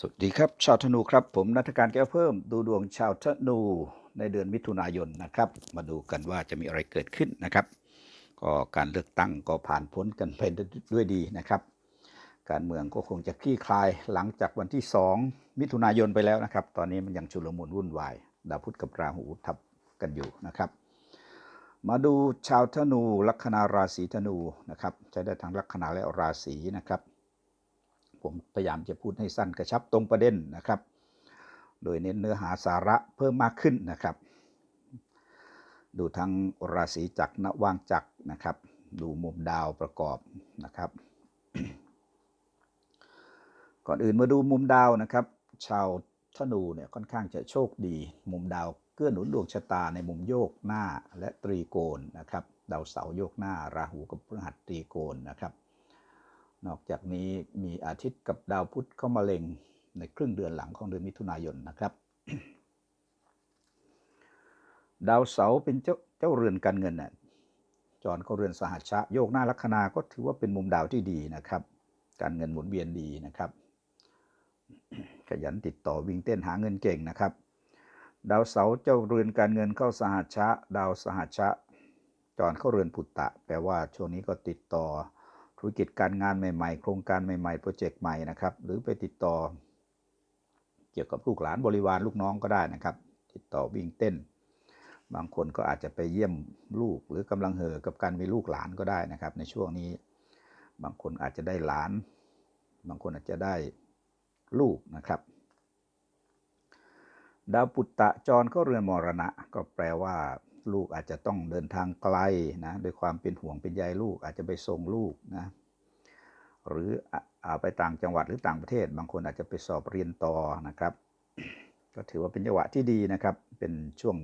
สวัสดีครับ ชาวธนูครับ ผมนัทการแก้วเพิ่มดูดวงชาวธนูในเดือนมิถุนายนนะครับ มาดูกันว่าจะมีอะไรเกิดขึ้นนะครับ ก็การเลือกตั้งก็ผ่านพ้นกันไปด้วยดีนะครับ การเมืองก็คงจะคลี่คลายหลังจากวันที่ 2 มิถุนายนไปแล้วนะครับ ตอนนี้มันยังชุลมุนวุ่นวายดาวพุธกับราหูทับกันอยู่นะครับ มาดูชาวธนูลัคนาราศีธนูนะครับใช้ได้ทั้งลัคนาและราศีนะครับ ผมพยายามจะพูดให้สั้นกระชับตรงประเด็นนะครับ โดยเน้นเนื้อหาสาระเพิ่มมากขึ้นนะครับ ดูทั้งราศีจักรนว่างจักรนะครับ ดูมุมดาวประกอบนะครับ ก่อนอื่นมาดูมุมดาวนะครับ ชาวธนูเนี่ยค่อนข้างจะโชคดี มุมดาวเกื้อหนุนดวงชะตาในมุมโยกหน้าและตรีโกณนะครับ ดาวเสาโยกหน้า ราหูกับพฤหัสตรีโกณนะครับ นอกจากนี้มีอาทิตย์กับดาวพุธเข้ามาเล็งในครึ่งเดือนหลังของเดือนมิถุนายนนะครับ ดาวเสาร์เป็นเจ้าเจ้าเรือนการเงินน่ะจรเข้าเรือนสหัชชะโยกหน้าลัคนาก็ถือว่าเป็นมุมดาวที่ดีนะครับ การเงินหมุนเวียนดีนะครับ ขยันติดต่อวิ่งเต้นหาเงินเก่งนะครับ ดาวเสาร์เจ้าเรือนการเงินเข้าสหัชชะดาวสหัชชะจรเข้าเรือนปุตตะ แปลว่าช่วงนี้ก็ติดต่อ ธุรกิจการงานใหม่ๆ โครงการใหม่ๆ โปรเจกต์ใหม่นะครับ หรือไปติดต่อ เกี่ยวกับลูกหลานบริวารลูกน้องก็ได้นะครับ ติดต่อวิ่งเต้น บางคนก็อาจจะไปเยี่ยมลูก หรือกำลังเห่อกับการมีลูกหลานก็ได้นะครับ ในช่วงนี้ บางคนอาจจะได้หลาน บางคนอาจจะได้ลูกนะครับ ดาวปุตตะจรก็เรือนมรณะ ก็แปลว่า ลูกอาจจะต้องเดินทางไกลนะด้วยความเป็นห่วงเป็นใยลูกอาจจะไปส่งลูกนะหรืออไปต่างจังหวัดหรือต่างประเทศ บางคนอาจจะไปสอบเรียนต่อนะครับ ก็ถือว่าเป็นจังหวะที่ดีนะครับ เป็นช่วง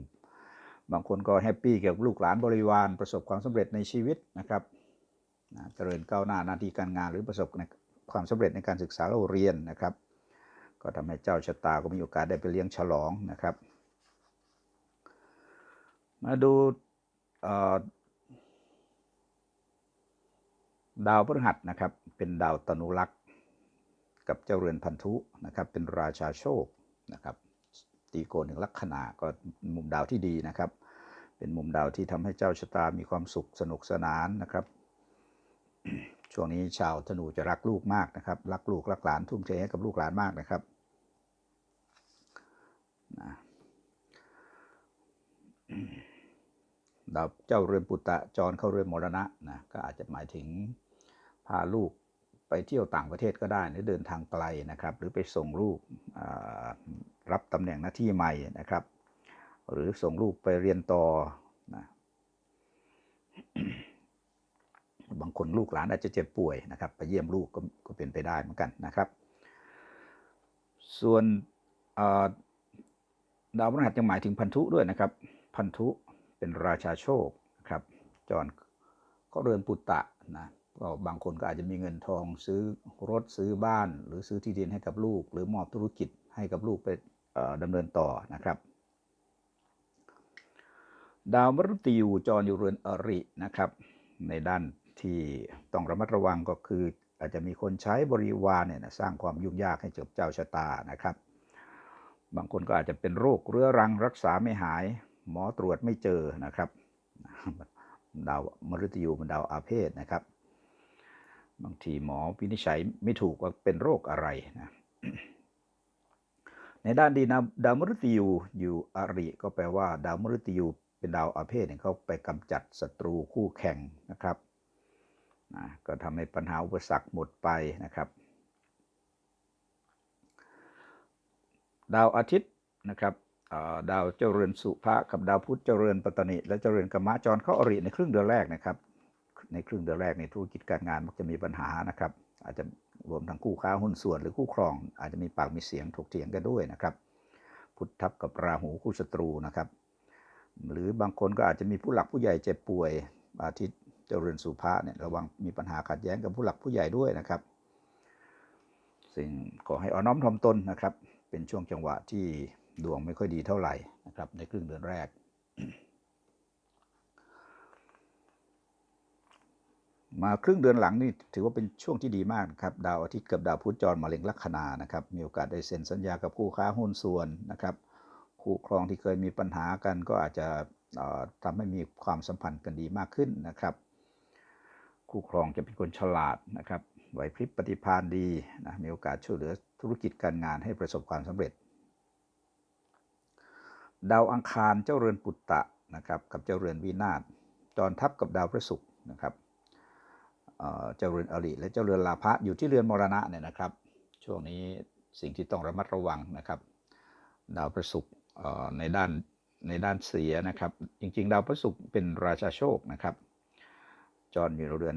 บางคนก็แฮปปี้เกี่ยวกับลูกหลานบริวารประสบความสำเร็จในชีวิตนะครับนะเจริญก้าวหน้าหน้าที่การงานหรือประสบความสำเร็จในการศึกษาเราเรียนนะครับ ก็ทำให้เจ้าชะตาก็มีโอกาสได้ไปเลี้ยงฉลองนะครับ มาดูดาวพฤหัสนะครับ เป็นดาวตนุรักษ์กับเจ้าเรือนพันธุนะครับ เป็นราชาโชคนะครับ ตีโกนหนึ่งลัคนาก็มุมดาวที่ดีนะครับ เป็นมุมดาวที่ทำให้เจ้าชะตามีความสุขสนุกสนานนะครับ ช่วงนี้ชาวธนูจะรักลูกมากนะครับ รักลูกรักหลานทุ่มเทให้กับลูกหลานมากนะครับนะ ดาวเจ้าเรือนปุตตะจรเข้าเรือนมรณะนะก็อาจจะหมายถึงพาลูกไปเที่ยวต่างประเทศก็ได้หรือเดินทางไกลนะครับ หรือไปส่งลูกรับตำแหน่งหน้าที่ใหม่นะครับ หรือส่งลูกไปเรียนต่อนะบางคนลูกหลานอาจจะเจ็บป่วยนะครับ ไปเยี่ยมลูกก็ก็เป็นไปได้เหมือนกันนะครับ ส่วนดาวพฤหัสยังหมายถึงพันธุด้วยนะครับ พันธุ เป็นราชาโชคครับจอนก็เรือนปุตตะนะก็บางคนก็อาจจะมีเงินทองซื้อรถซื้อบ้าน หรือซื้อที่ดินให้กับลูก หรือมอบธุรกิจให้กับลูกไปดำเนินต่อนะครับ ดาวมฤตยูจรอยู่เรือนอรินะครับ ในด้านที่ต้องระมัดระวังก็คือ อาจจะมีคนใช้บริวารเนี่ยนะสร้างความยุ่งยากให้เจบเจ้าชะตานะครับ บางคนก็อาจจะเป็นโรคเรื้อรังรักษาไม่หาย หมอตรวจไม่เจอนะครับดาวมฤตยูมันดาวอาเพศนะครับ บางทีหมอวินิจฉัยไม่ถูกว่าเป็นโรคอะไรนะในด้านดีนะดาวมฤตยูอยู่อริก็แปลว่า ดาวมฤตยูเป็นดาวอาเพศเนี่ยเขาไปกำจัดศัตรูคู่แข่งนะครับนะก็ทำให้ปัญหาอุปสรรคหมดไปนะครับ ดาวอาทิตย์นะครับ ดาวเจริญสุภะกับดาวพุธเจริญปัตตนิและเจริญกรรมะจรเข้าอริในครึ่งเดือนแรกนะครับ ในครึ่งเดือนแรกในธุรกิจการงานมักจะมีปัญหานะครับ อาจจะรวมทั้งคู่ค้าหุ้นส่วนหรือคู่ครอง อาจจะมีปากมีเสียงถกเถียงกันด้วยนะครับ พุทธับกับราหูคู่ศัตรูนะครับ หรือบางคนก็อาจจะมีผู้หลักผู้ใหญ่เจ็บป่วย อาทิตย์เจริญสุภะเนี่ยระวังมีปัญหาขัดแย้งกับผู้หลักผู้ใหญ่ด้วยนะครับสิ่งขอให้อ่อนน้อมถ่อมตนนะครับ เป็นช่วงจังหวะที่ ดวงไม่ค่อยดีเท่าไหร่นะครับ ในครึ่งเดือนแรก มาครึ่งเดือนหลังนี่ถือว่าเป็นช่วงที่ดีมากนะครับ ดาวอาทิตย์กับดาวพุธจรมาเล็งลัคนานะครับ มีโอกาสได้เซ็นสัญญากับคู่ค้าหุ้นส่วนนะครับ คู่ครองที่เคยมีปัญหากันก็อาจจะทำให้มีความสัมพันธ์กันดีมากขึ้นนะครับ คู่ครองจะเป็นคนฉลาดนะครับไหวพริบปฏิภาณดีนะมีโอกาสช่วยเหลือธุรกิจการงานให้ประสบความสำเร็จ ดาวอังคารเจ้าเรือนปุตตะนะครับกับเจ้าเรือนวินาศจรทับกับดาวพฤหัสนะครับเจ้าเรือนอริและเจ้าเรือนลาภะอยู่ที่เรือนมรณะเนี่ยนะครับ ช่วงนี้สิ่งที่ต้องระมัดระวังนะครับ ดาวพฤหัสเอ่อในด้านในด้านเสียนะครับ จริงๆ ดาวพฤหัสเป็นราชาโชคนะครับ จรอยู่เรือน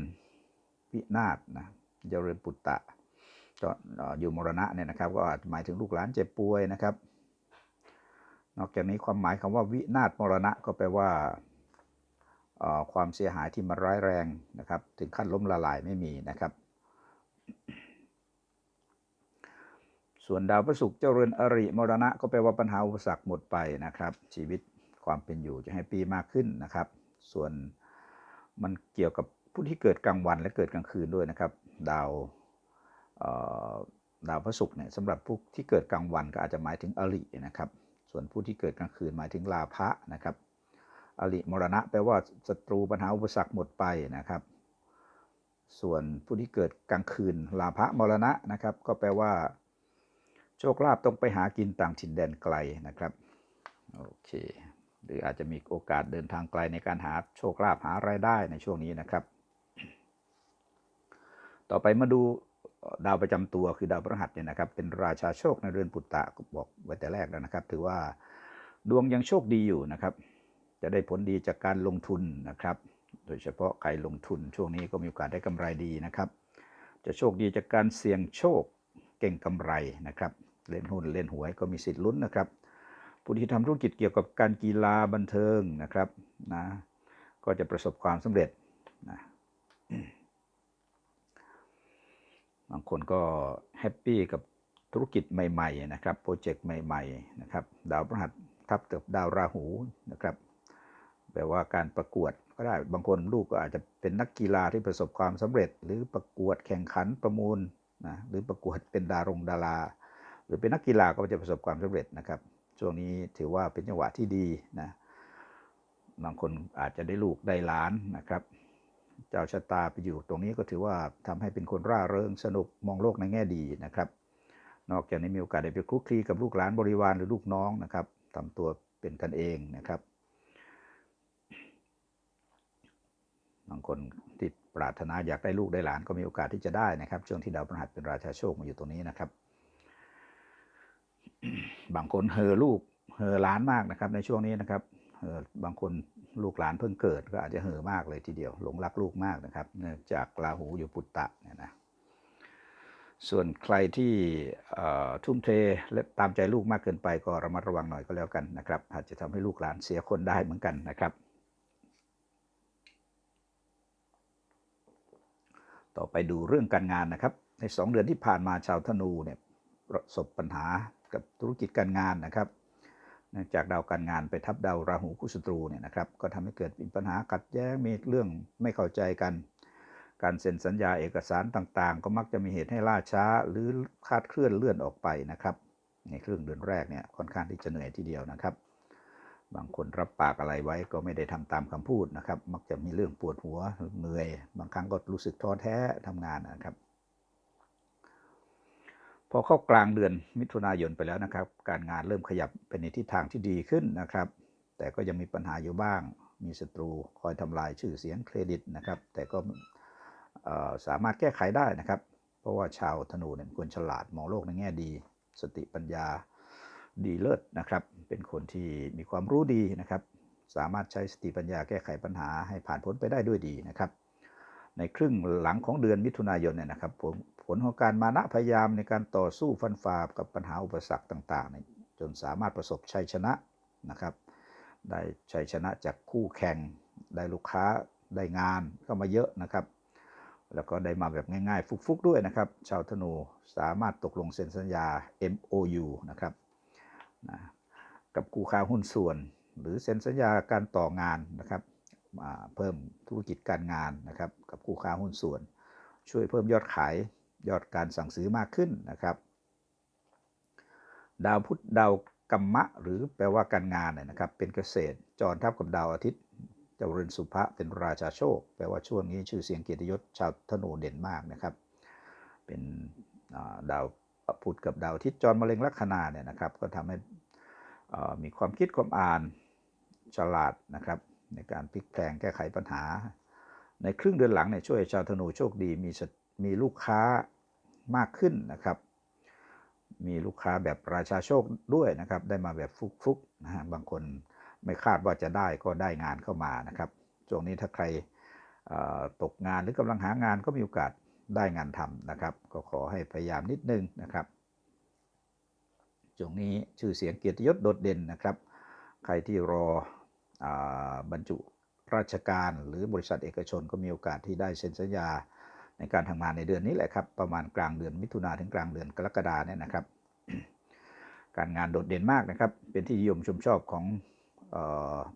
วินาศนะเจ้าเรือนปุตตะจรอออยู่มรณะเนี่ยนะครับ ก็อาจหมายถึงลูกหลานเจ็บป่วยนะครับ นอกจากนี้ความหมายคำว่าวินาศมรณะก็แปลว่าความเสียหายที่มันร้ายแรงนะครับ ถึงขั้นล้มละลายไม่มีนะครับ ส่วนดาวพฤหัสเจ้าเรือนอริมรณะ ก็แปลว่าปัญหาอุปสรรคหมดไปนะครับ ชีวิตความเป็นอยู่จะให้ปีมากขึ้นนะครับ ส่วนมันเกี่ยวกับผู้ที่เกิดกลางวันและเกิดกลางคืนด้วยนะครับ ดาวดาวพฤหัสเนี่ยสำหรับผู้ที่เกิดกลางวันก็อาจจะหมายถึงอรินะครับ ส่วนผู้ที่เกิดกลางคืนหมายถึงลาภะนะครับอริมรณะแปลว่าศัตรูปัญหาอุปสรรคหมดไปนะครับ ส่วนผู้ที่เกิดกลางคืนลาภะมรณะนะครับ ก็แปลว่า โชคลาภต้องไปหากินต่างถิ่นแดนไกลนะครับโอเคหรืออาจจะมีโอกาสเดินทางไกลในการหาโชคลาภหารายได้ในช่วงนี้นะครับ ต่อไปมาดู ดาวประจำตัวคือดาวพฤหัสเนี่ยนะครับเป็นราชาโชคในเรือนปุตตะก็บอกไว้แต่แรกแล้วนะครับ ถือว่าดวงยังโชคดีอยู่นะครับ จะได้ผลดีจากการลงทุนนะครับ โดยเฉพาะใครลงทุนช่วงนี้ก็มีโอกาสได้กำไรดีนะครับ จะโชคดีจากการเสี่ยงโชคเก่งกำไรนะครับ เล่นหุ้นเล่นหวยก็มีสิทธิ์ลุ้นนะครับ ผู้ที่ทำธุรกิจเกี่ยวกับการกีฬาบันเทิงนะครับนะก็จะประสบความสำเร็จนะ บางคนก็แฮปปี้กับธุรกิจใหม่ๆนะครับโปรเจกต์ใหม่ๆนะครับดาวพฤหัสทับเติบดาวราหูนะครับแปลว่าการประกวดก็ได้บางคนลูกก็อาจจะเป็นนักกีฬาที่ประสบความสำเร็จ หรือประกวดแข่งขันประมูลนะหรือประกวดเป็นดารงดารา หรือเป็นนักกีฬาก็จะประสบความสำเร็จนะครับช่วงนี้ถือว่าเป็นจังหวะที่ดีนะบางคนอาจจะได้ลูกได้หล้านนะครับ เจ้าชะตาไปอยู่ตรงนี้ก็ถือว่าทำให้เป็นคนร่าเริงสนุกมองโลกในแง่ดีนะครับ นอกจากนี้มีโอกาสได้ไปคลุกคลีกับลูกหลานบริวารหรือลูกน้องนะครับทำตัวเป็นกันเองนะครับบางคนที่ปรารถนาอยากได้ลูกได้หลานก็มีโอกาสที่จะได้นะครับ ช่วงที่ดาวพฤหัสเป็นราชาโชคมาอยู่ตรงนี้นะครับ บางคนเหอลูกเหอหลานมากนะครับในช่วงนี้นะครับ บางคนลูกหลานเพิ่งเกิดก็อาจจะเห่อมากเลยทีเดียว หลงรักลูกมากนะครับ จากราหูอยู่ปุตตะเนี่ยนะส่วนใครที่ทุ่มเทและตามใจลูกมากเกินไปก็ระมัดระวังหน่อยก็แล้วกันนะครับ อาจจะทำให้ลูกหลานเสียคนได้เหมือนกันนะครับ ต่อไปดูเรื่องการงานนะครับ ใน 2 เดือนที่ผ่านมาชาวธนูเนี่ยประสบปัญหากับธุรกิจการงานนะครับ จากดาวการงานไปทับดาวราหูคู่ศัตรูเนี่ยนะครับก็ทำให้เกิดปัญหาขัดแย้งมีเรื่องไม่เข้าใจกัน การเซ็นสัญญาเอกสารต่างๆ ก็มักจะมีเหตุให้ล่าช้า หรือคาดเคลื่อนเลื่อนออกไปนะครับในครึ่งเดือนแรกเนี่ยค่อนข้างที่จะเหนื่อยทีเดียวนะครับ บางคนรับปากอะไรไว้ก็ไม่ได้ทำตามคำพูดนะครับ มักจะมีเรื่องปวดหัวเหนื่อย บางครั้งก็รู้สึกท้อแท้ทำงานนะครับ พอเข้ากลางเดือนมิถุนายนไปแล้วนะครับ การงานเริ่มขยับเป็นในทิศทางที่ดีขึ้นนะครับ แต่ก็ยังมีปัญหาอยู่บ้าง มีศัตรูคอยทำลายชื่อเสียงเครดิตนะครับ แต่ก็สามารถแก้ไขได้นะครับ เพราะว่าชาวธนูเนี่ยคนฉลาดมองโลกในแง่ดี สติปัญญาดีเลิศนะครับ เป็นคนที่มีความรู้ดีนะครับ สามารถใช้สติปัญญาแก้ไขปัญหาให้ผ่านพ้นไปได้ด้วยดีนะครับ ในครึ่งหลังของเดือนมิถุนายนเนี่ยนะครับ ผลของการมานะพยายามในการต่อสู้ฟันฝ่ากับปัญหาอุปสรรคต่างๆนี่จนสามารถประสบชัยชนะนะครับ ได้ชัยชนะจากคู่แข่ง ได้ลูกค้าได้งานเข้ามาเยอะนะครับ แล้วก็ได้มาแบบง่ายๆ ฟุกๆด้วยนะครับ ชาวธนูสามารถตกลงเซ็นสัญญา MOU นะครับนะกับคู่ค้าหุ้นส่วน หรือเซ็นสัญญาการต่องานนะครับเพิ่มธุรกิจการงานนะครับ กับคู่ค้าหุ้นส่วน ช่วยเพิ่มยอดขาย ยอดการสั่งซื้อมากขึ้นนะครับ ดาวพุธดาวกัมมะ หรือแปลว่าการงานเนี่ยนะครับ เป็นเกษตรจรทับกับดาวอาทิตย์เจริญสุภะเป็นราชาโชค แปลว่าช่วงนี้ชื่อเสียงเกียรติยศชาวธนูเด่นมากนะครับ เป็นดาวพุธกับดาวอาทิตย์จรมะเร็งลัคนาเนี่ยนะครับ ก็ทำให้มีความคิดความอ่านฉลาดนะครับ ในการพลิกแพลงแก้ไขปัญหา ในครึ่งเดือนหลังเนี่ยช่วยชาวธนูโชคดีมีมีลูกค้า มากขึ้นนะครับ มีลูกค้าแบบราชาโชคด้วยนะครับ ได้มาแบบฟุกๆนะฮะบางคนไม่คาดว่าจะได้ก็ได้งานเข้ามานะครับช่วงนี้ถ้าใครตกงานหรือกำลังหางานก็มีโอกาสได้งานทำนะครับ ก็ขอให้พยายามนิดนึงนะครับช่วงนี้ชื่อเสียงเกียรติยศโดดเด่นนะครับ ใครที่รอบรรจุราชการหรือบริษัทเอกชนก็มีโอกาสที่ได้เซ็นสัญญา ในการทำงานในเดือนนี้แหละครับ ประมาณกลางเดือนมิถุนาถึงกลางเดือนกรกฎาเนี่ยนะครับ การงานโดดเด่นมากนะครับ เป็นที่นิยมชมชอบของ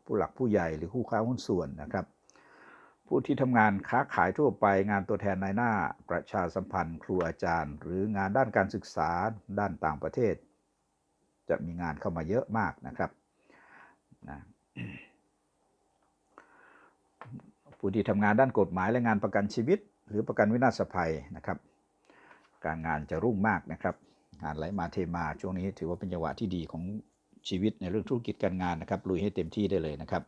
ผู้หลักผู้ใหญ่หรือคู่ค้าหุ้นส่วนนะครับ ผู้ที่ทำงานค้าขายทั่วไป งานตัวแทนนายหน้า ประชาสัมพันธ์ ครูอาจารย์ หรืองานด้านการศึกษาด้านต่างประเทศ จะมีงานเข้ามาเยอะมากนะครับนะผู้ที่ทำงานด้านกฎหมายและงานประกันชีวิต หรือประกันวินาศภัยนะครับ การงานจะรุ่งมากนะครับ งานไหลมาเทมาช่วงนี้ถือว่าเป็นจังหวะที่ดีของชีวิตในเรื่องธุรกิจการงานนะครับลุยให้เต็มที่ได้เลยนะครับ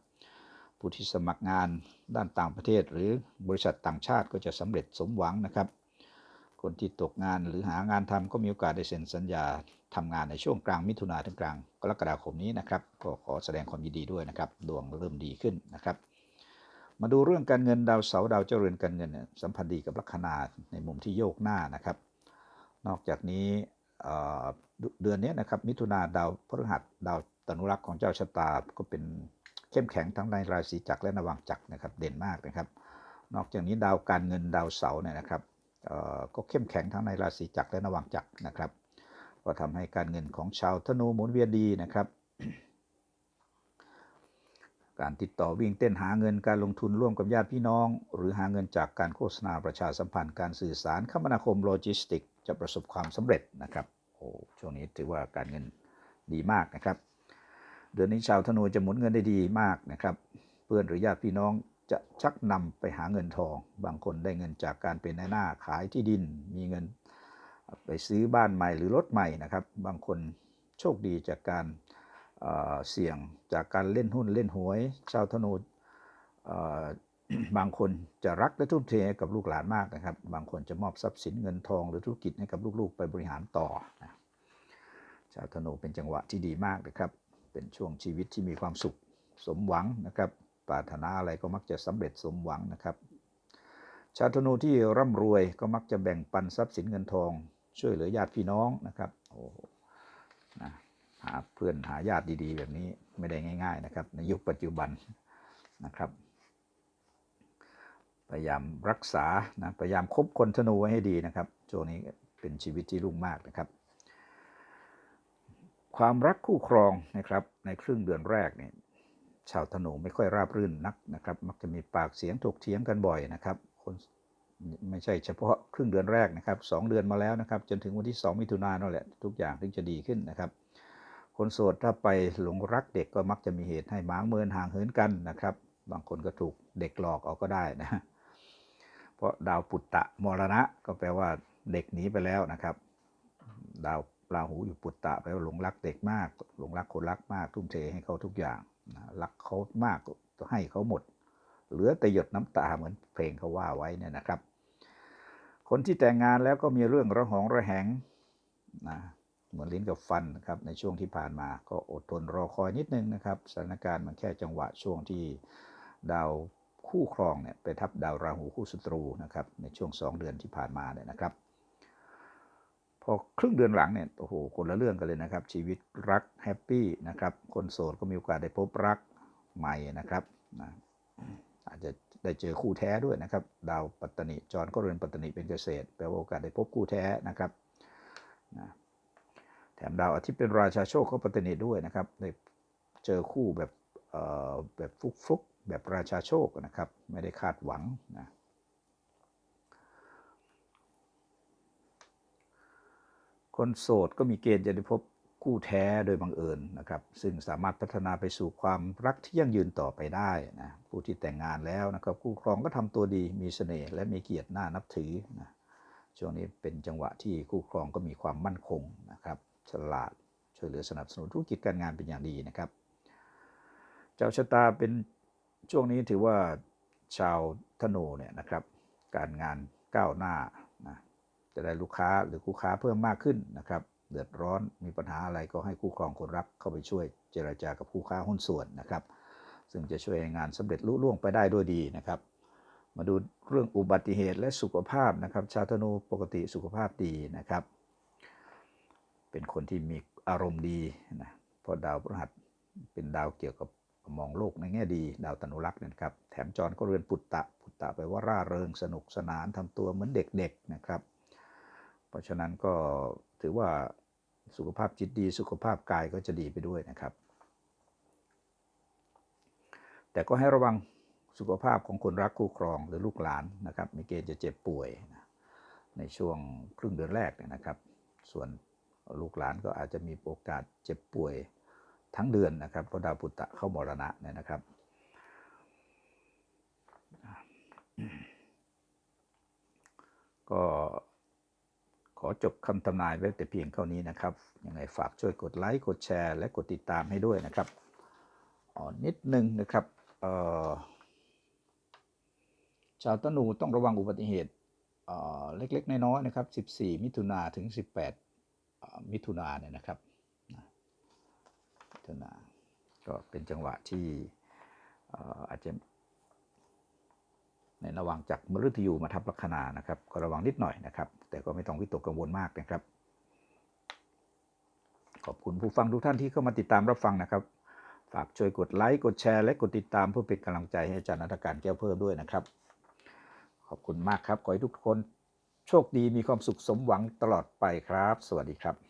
ผู้ที่สมัครงานด้านต่างประเทศ หรือบริษัทต่างชาติก็จะสำเร็จสมหวังนะครับ คนที่ตกงานหรือหางานทำก็มีโอกาสได้เซ็นสัญญาทำงานในช่วงกลางมิถุนาถึงกลางกรกฎาคมนี้นะครับ ก็ขอแสดงความยินดีด้วยนะครับ ดวงเริ่มดีขึ้นนะครับ มาดูเรื่องการเงินดาวเสาร์ดาวเจริญการเงินเนี่ยสัมพันธ์ดีกับลัคนาในมุมที่โยกหน้านะครับ นอกจากนี้เดือนนี้นะครับมิถุนาดาวพฤหัสดาวตนุรักษ์ของเจ้าชะตาก็เป็นเข้มแข็งทั้งในราศีจักรและนวังจักรนะครับเด่นมากนะครับ นอกจากนี้ดาวการเงินดาวเสาร์เนี่ยนะครับก็เข้มแข็งทั้งในราศีจักรและนวังจักรนะครับ ก็ทำให้การเงินของชาวธนูหมุนเวียนดีนะครับ การติดต่อวิ่งเต้นหาเงินการลงทุนร่วมกับญาติพี่น้อง หรือหาเงินจากการโฆษณาประชาสัมพันธ์การสื่อสารคมนาคมโลจิสติก จะประสบความสำเร็จนะครับโอ้ช่วงนี้ถือว่าการเงินดีมากนะครับ เดือนนี้ชาวธนูจะหมุนเงินได้ดีมากนะครับ เพื่อนหรือญาติพี่น้องจะชักนำไปหาเงินทอง บางคนได้เงินจากการเป็นนายหน้าขายที่ดิน มีเงินไปซื้อบ้านใหม่หรือรถใหม่นะครับ บางคนโชคดีจากการ เสี่ยงจากการเล่นหุ้นเล่นหวย ชาวธนูบางคนจะรักและทุ่มเทกับลูกหลานมากนะครับ บางคนจะมอบทรัพย์สินเงินทองหรือธุรกิจให้กับลูกๆ ไปบริหารต่อนะชาวธนูเป็นจังหวะที่ดีมากนะครับ เป็นช่วงชีวิตที่มีความสุขสมหวังนะครับปรารถนาอะไรก็มักจะสำเร็จสมหวังนะครับ ชาวธนูที่ร่ำรวยก็มักจะแบ่งปันทรัพย์สินเงินทอง ช่วยเหลือญาติพี่น้องนะครับโอ้นะ หาเพื่อนหาญาติดีๆ แบบนี้ไม่ได้ง่าย ๆ นะครับ ในยุคปัจจุบันนะครับ พยายามรักษานะพยายามคบคนธนูไว้ให้ดีนะครับช่วงนี้เป็นชีวิตที่รุ่งมากนะครับ ความรักคู่ครองนะครับ ในครึ่งเดือนแรกเนี่ยชาวธนูไม่ค่อยราบรื่นนักนะครับ มักจะมีปากเสียงถกเถียงกันบ่อยนะครับ คนไม่ใช่เฉพาะครึ่งเดือนแรกนะครับสองเดือนมาแล้วนะครับ จนถึงวันที่ 2 มิถุนายนนั่นแหละ ทุกอย่างถึงจะดีขึ้นนะครับ คนโสดถ้าไปหลงรักเด็กก็มักจะมีเหตุให้หมางเมินห่างเหินกันนะครับ บางคนก็ถูกเด็กหลอกเอาก็ได้นะเพราะดาวปุตตะมรณะ ก็แปลว่าเด็กหนีไปแล้วนะครับ ดาวราหูอยู่ปุตตะแปลว่าหลงรักเด็กมาก หลงรักคนรักมาก ทุ่มเทให้เขาทุกอย่างรักเขามากให้เขาหมด เหลือแต่หยดน้ำตาเหมือนเพลงเขาว่าไว้เนี่ยนะครับ คนที่แต่งงานแล้วก็มีเรื่องระหองระแหงนะ เหมือนลิ้นกับฟันนะครับในช่วงที่ผ่านมาก็อดทนรอคอยนิดนึงนะครับสถานการณ์มันแค่จังหวะช่วงที่ดาวคู่ครองเนี่ยไปทับดาวราหูคู่ศัตรูนะครับในช่วง 2 เดือนที่ผ่านมาเนี่ยนะครับ พอครึ่งเดือนหลังเนี่ยโอ้โหคนละเรื่องกันเลยนะครับ ชีวิตรักแฮปปี้นะครับคนโสดก็มีโอกาสได้พบรักใหม่นะครับนะอาจจะได้เจอคู่แท้ด้วยนะครับ ดาวปัตตนิจรก็เรือนปัตตนิเป็นเกษตรแปลว่าโอกาสได้พบคู่แท้นะครับนะ แถมดาวอาทิตย์เป็นราชาโชคก็ปัตตนิด้วยนะครับได้เจอคู่แบบแบบฟุกฟุกแบบราชาโชคนะครับ ไม่ได้คาดหวังนะคนโสดก็มีเกณฑ์จะได้พบคู่แท้โดยบังเอิญนะครับ ซึ่งสามารถพัฒนาไปสู่ความรักที่ยั่งยืนต่อไปได้นะผู้ที่แต่งงานแล้วนะครับคู่ครองก็ทำตัวดีมีเสน่ห์และมีเกียรติน่านับถือนะช่วงนี้เป็นจังหวะที่คู่ครองก็มีความมั่นคงนะครับ ฉลาดช่วยเหลือสนับสนุนธุรกิจการงานเป็นอย่างดีนะครับ เจ้าชะตาเป็นช่วงนี้ถือว่าชาวธนูเนี่ยนะครับ การงานก้าวหน้านะจะได้ลูกค้าหรือคู่ค้าเพิ่มมากขึ้นนะครับ เดือดร้อนมีปัญหาอะไรก็ให้คู่ครองคนรักเข้าไปช่วยเจรจากับคู่ค้าหุ้นส่วนนะครับ ซึ่งจะช่วยให้งานสำเร็จลุล่วงไปได้ด้วยดีนะครับ มาดูเรื่องอุบัติเหตุและสุขภาพนะครับ ชาวธนูปกติสุขภาพดีนะครับ เป็นคนที่มีอารมณ์ดีนะเพราะดาวพฤหัสเป็นดาวเกี่ยวกับมองโลกในแง่ดี ดาวตนุรักษ์เนยนะครับ แถมจรก็เรือนปุตตะ ปุตตะแปลว่าร่าเริงสนุกสนานทำตัวเหมือนเด็กๆนะครับ เพราะฉะนั้นก็ถือว่าสุขภาพจิตดี สุขภาพกายก็จะดีไปด้วยนะครับ แต่ก็ให้ระวังสุขภาพของคนรักคู่ครองหรือลูกหลานนะครับ มีเกณฑ์จะเจ็บป่วยในช่วงครึ่งเดือนแรกเนี่ยนะครับ ส่วน ลูกหลานก็อาจจะมีโอกาสเจ็บป่วยทั้งเดือนนะครับเพราะดาวปุตตะเข้ามรณะเนี่ยนะครับ ก็ขอจบคำทำนายไว้แต่เพียงเท่านี้นะครับ ยังไงฝากช่วยกดไลค์กดแชร์ และกดติดตามให้ด้วยนะครับอ๋อนิดนึงนะครับเอ่อชาวตนูต้องระวังอุบัติเหตุเอ่อเล็กๆ น้อยๆนะครับ 14 มิถุนาถึง 18 มิถุนาเนี่ยนะครับมิถุนาก็เป็นจังหวะที่อาจจะในระหว่างจากมฤตยูมาทับลัคนานะครับ ก็ระวังนิดหน่อยนะครับ แต่ก็ไม่ต้องวิตกกังวลมากนะครับ ขอบคุณผู้ฟังทุกท่านที่เข้ามาติดตามรับฟังนะครับ ฝากช่วยกดไลค์กดแชร์และกดติดตามเพื่อเป็นกำลังใจให้อาจารย์นัฐการแก้วเพิ่มด้วยนะครับ ขอบคุณมากครับขอให้ทุกคน โชคดีมีความสุขสมหวังตลอดไปครับ สวัสดีครับ